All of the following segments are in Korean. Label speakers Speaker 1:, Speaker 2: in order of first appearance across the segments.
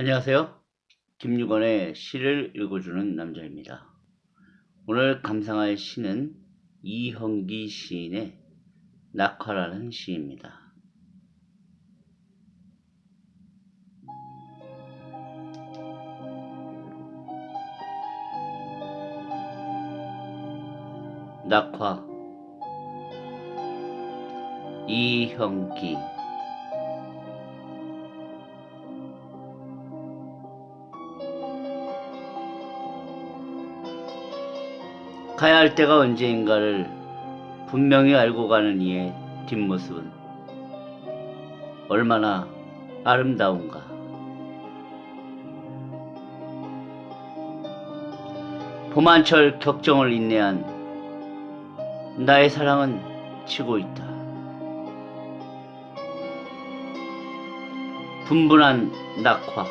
Speaker 1: 안녕하세요. 김유건의 시를 읽어주는 남자입니다. 오늘 감상할 시는 이형기 시인의 낙화라는 시입니다. 낙화 이형기 가야 할 때가 언제인가를 분명히 알고 가는 이의 뒷모습은 얼마나 아름다운가. 봄한철 격정을 인내한 나의 사랑은 치고 있다. 분분한 낙화.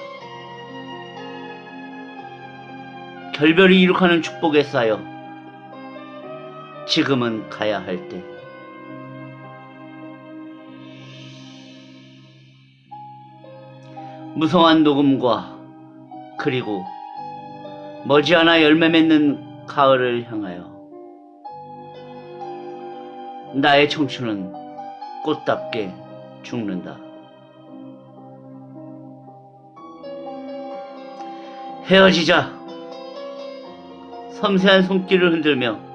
Speaker 1: 결별이 이룩하는 축복에 쌓여 지금은 가야 할 때. 무성한 녹음과 그리고 머지않아 열매 맺는 가을을 향하여 나의 청춘은 꽃답게 죽는다. 헤어지자 섬세한 손길을 흔들며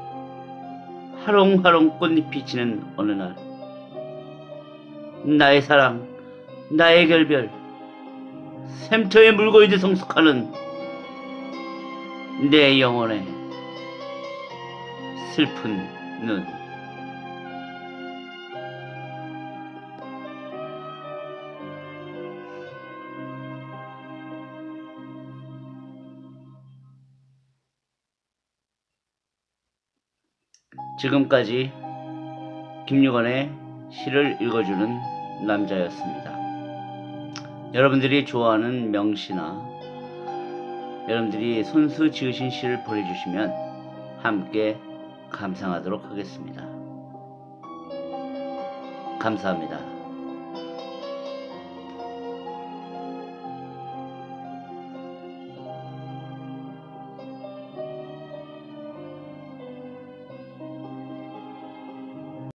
Speaker 1: 하롱하롱 꽃잎이 지는 어느 날. 나의 사랑 나의 결별 샘터에 물고이듯 성숙하는 내 영혼의 슬픈 눈 지금까지 김유건의 시를 읽어주는 남자였습니다. 여러분들이 좋아하는 명시나 여러분들이 손수 지으신 시를 보내주시면 함께 감상하도록 하겠습니다. 감사합니다.